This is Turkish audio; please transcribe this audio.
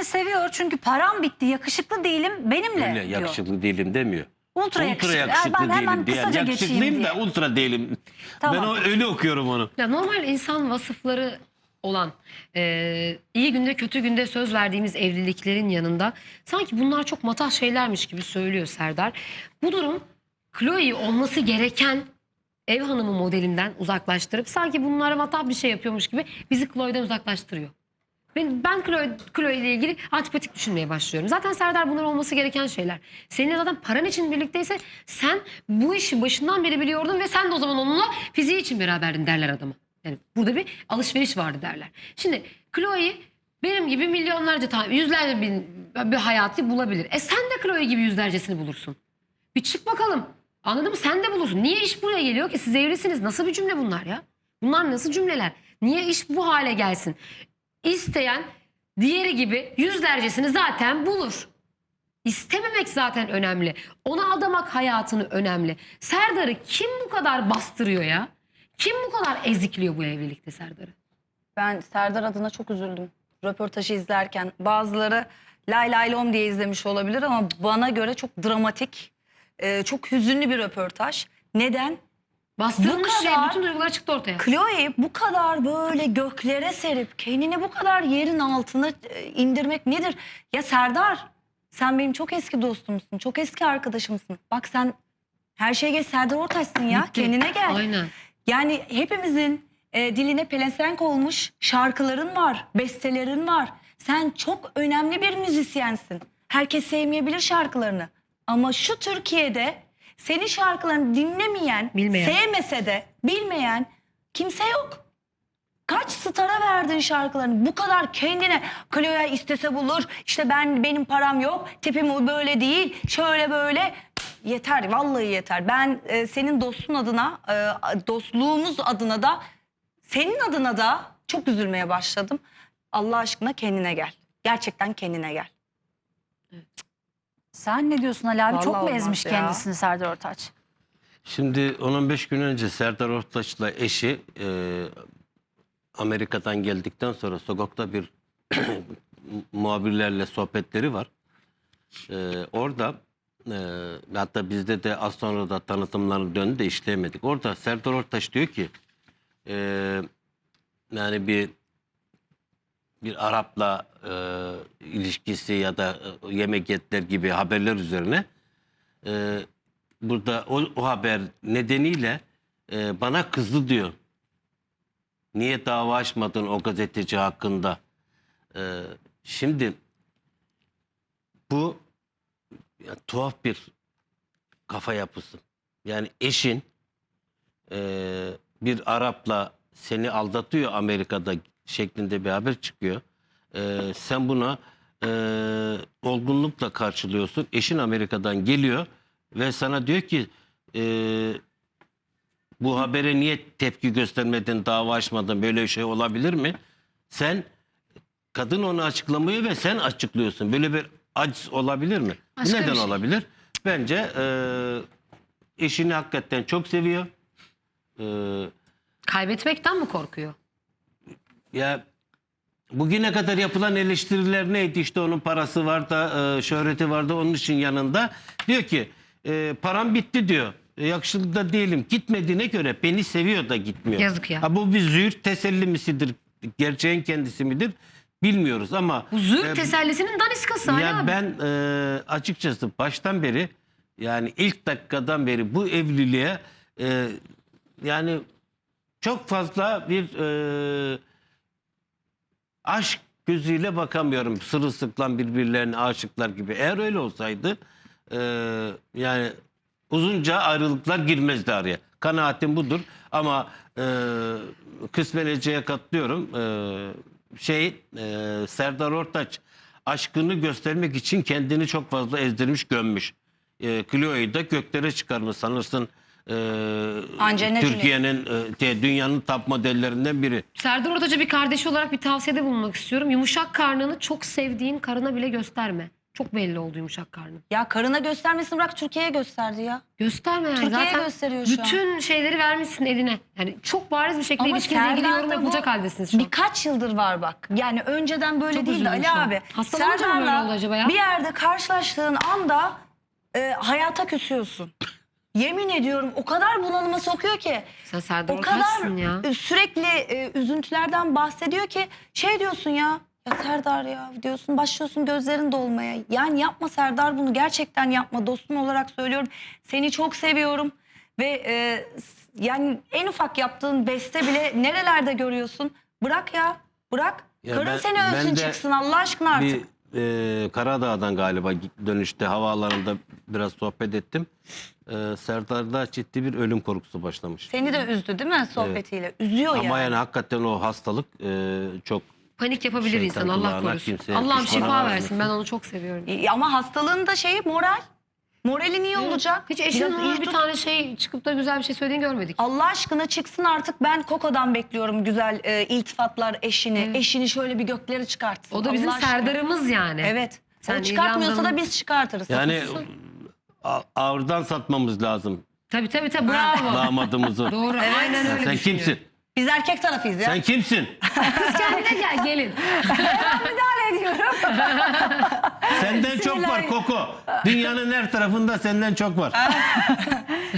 beni seviyor çünkü param bitti yakışıklı değilim benimle Öyle diyor. yakışıklı değilim demiyor. Ultra yakışıklı. Yani yakışıklı ben hemen değilim diye. Yakışıklıyım diye. da ultra değilim. Tamam. Ben o, öyle okuyorum onu. Ya normal insan vasıfları olan e, iyi günde kötü günde söz verdiğimiz evliliklerin yanında sanki bunlar çok matah şeylermiş gibi söylüyor Serdar. Bu durum Chloe olması gereken ev hanımı modelinden uzaklaştırıp sanki bunlara matah bir şey yapıyormuş gibi bizi Chloe'den uzaklaştırıyor. Ben, ben Chloe, Chloe ile ilgili antipatik düşünmeye başlıyorum. Zaten Serdar bunlar olması gereken şeyler. Seninle zaten paran için birlikteyse sen bu işi başından beri biliyordun ve sen de o zaman onunla fiziği için beraberdin derler adama. Yani burada bir alışveriş vardı derler. Şimdi Chloe benim gibi milyonlarca tane, yüzlerce bin bir hayatı bulabilir. E sen de Chloe gibi yüzlercesini bulursun. Bir çık bakalım. Anladın mı? Sen de bulursun. Niye iş buraya geliyor ki? Siz evlisiniz. Nasıl bir cümle bunlar ya? Bunlar nasıl cümleler? Niye iş bu hale gelsin? İsteyen diğeri gibi yüzlercesini zaten bulur. İstememek zaten önemli. Ona adamak hayatını önemli. Serdar'ı kim bu kadar bastırıyor ya? Kim bu kadar ezikliyor bu evlilikte Serdar'ı? Ben Serdar adına çok üzüldüm. Röportajı izlerken bazıları lay lay lom diye izlemiş olabilir ama bana göre çok dramatik, e, çok hüzünlü bir röportaj. Neden? Bastırılmış Bu şey kadar- bütün duygular çıktı ortaya. Chloe bu kadar böyle göklere serip kendini bu kadar yerin altına e, indirmek nedir? Ya Serdar sen benim çok eski dostumsun, çok eski arkadaşımsın. Bak sen her şeye geç Serdar Ortaç'sın ya Bitti. kendine gel. Aynen. Yani hepimizin e, diline pelesenk olmuş şarkıların var, bestelerin var. Sen çok önemli bir müzisyensin. Herkes sevmeyebilir şarkılarını. Ama şu Türkiye'de senin şarkılarını dinlemeyen, Bilmeyen. sevmese de bilmeyen kimse yok. Kaç stara verdin şarkılarını? Bu kadar kendine Chloe istese bulur. İşte ben benim param yok. Tipim böyle değil. Şöyle böyle. Yeter vallahi yeter. Ben e, senin dostun adına, e, dostluğumuz adına da senin adına da çok üzülmeye başladım. Allah aşkına kendine gel. Gerçekten kendine gel. Sen ne diyorsun Ali abi? Vallahi Çok mu olmaz ezmiş ya. kendisini Serdar Ortaç? Şimdi 10-15 gün önce Serdar Ortaç'la eşi e, Amerika'dan geldikten sonra sokakta bir muhabirlerle sohbetleri var. E, orada e, hatta bizde de az sonra da tanıtımlarını döndü de işleyemedik. Orada Serdar Ortaç diyor ki e, yani bir bir Arap'la e, ilişkisi ya da e, yemek yetler gibi haberler üzerine e, burada o, o haber nedeniyle e, bana kızdı diyor. Niye dava açmadın o gazeteci hakkında? E, şimdi bu ya, tuhaf bir kafa yapısı. Yani eşin e, bir Arap'la seni aldatıyor Amerika'da şeklinde bir haber çıkıyor. E, sen buna e, olgunlukla karşılıyorsun. Eşin Amerika'dan geliyor ve sana diyor ki e, bu habere niye tepki göstermedin, dava açmadın, böyle bir şey olabilir mi? Sen kadın onu açıklamıyor ve sen açıklıyorsun. Böyle bir aciz olabilir mi? Başka neden şey. olabilir? Bence e, eşini hakikaten çok seviyor. E, Kaybetmekten mi korkuyor? Ya bugüne kadar yapılan eleştiriler neydi? İşte onun parası var da e, şöhreti var da onun için yanında. Diyor ki e, param bitti diyor. E, yakışıklı da değilim. Gitmediğine göre beni seviyor da gitmiyor. Yazık ya. Ha, bu bir züğürt teselli misidir? Gerçeğin kendisi midir? Bilmiyoruz ama Bu züğürt e, tesellisinin daniskası ya abi. ben e, açıkçası baştan beri yani ilk dakikadan beri bu evliliğe e, yani çok fazla bir e, aşk gözüyle bakamıyorum. Sırılsıklam birbirlerine aşıklar gibi. Eğer öyle olsaydı e, yani uzunca ayrılıklar girmezdi araya. Kanaatim budur. Ama e, kısmen Ece'ye katılıyorum. E, şey e, Serdar Ortaç aşkını göstermek için kendini çok fazla ezdirmiş gömmüş. E, Clio'yu da göklere çıkarmış sanırsın. E, Angelina Jolie. Türkiye'nin e, dünyanın top modellerinden biri. Serdar Ortaç'a bir kardeşi olarak bir tavsiyede bulunmak istiyorum. Yumuşak karnını çok sevdiğin karına bile gösterme. Çok belli oldu yumuşak karnı. Ya karına göstermesini bırak Türkiye'ye gösterdi ya. Gösterme yani. Türkiye'ye Zaten gösteriyor şu an. bütün şeyleri vermişsin eline. Yani çok bariz bir şekilde Ama ilişkinizle ilgili yorum bu yapılacak haldesiniz şu an. Birkaç yıldır var bak. Yani önceden böyle Çok değildi Ali an. abi. Hastalanınca mı böyle Serdar'la oldu acaba ya? Bir yerde karşılaştığın anda e, hayata küsüyorsun. Yemin ediyorum o kadar bunalıma sokuyor ki. Sen Serdar O kadar Ortaç'sın ya. e, sürekli e, üzüntülerden bahsediyor ki şey diyorsun ya. Ya Serdar ya diyorsun başlıyorsun gözlerin dolmaya. Yani yapma Serdar bunu gerçekten yapma dostum olarak söylüyorum. Seni çok seviyorum ve e, s- yani en ufak yaptığın beste bile nerelerde görüyorsun. Bırak ya bırak. Ya Karın ben- seni ben ölsün de çıksın Allah aşkına artık. Bir e, Karadağ'dan galiba dönüşte havaalanında biraz sohbet ettim. E, Serdar'da ciddi bir ölüm korkusu başlamış. Seni de üzdü değil mi sohbetiyle? Üzüyor Ama yani. yani hakikaten o hastalık e, çok Panik yapabilir Şeytan insan Allah kulağına korusun. kimseye Allah'ım düşman şifa olmasın. versin. Ben onu çok seviyorum. E, Ama hastalığın da şeyi moral. Moralin iyi olacak. Hiç eşinin Biraz iyi bir tut. tane şey çıkıp da güzel bir şey söylediğini görmedik. Allah aşkına çıksın artık ben Koko'dan bekliyorum güzel e, iltifatlar eşini. Evet. Eşini şöyle bir göklere çıkartsın. O da bizim Allah aşkına. Serdar'ımız yani. Evet. Sen o çıkartmıyorsa da İrlanda'nın- biz çıkartırız. yani a- ağırdan satmamız lazım Tabii tabii tabii bravo. damadımızı. Doğru aynen öyle Sen düşünüyorum. kimsin? Biz erkek tarafıyız ya. Sen kimsin? Kız kendine gel gelin. müdahale ediyorum. Senden çok var Koko. Dünyanın her tarafında senden çok var.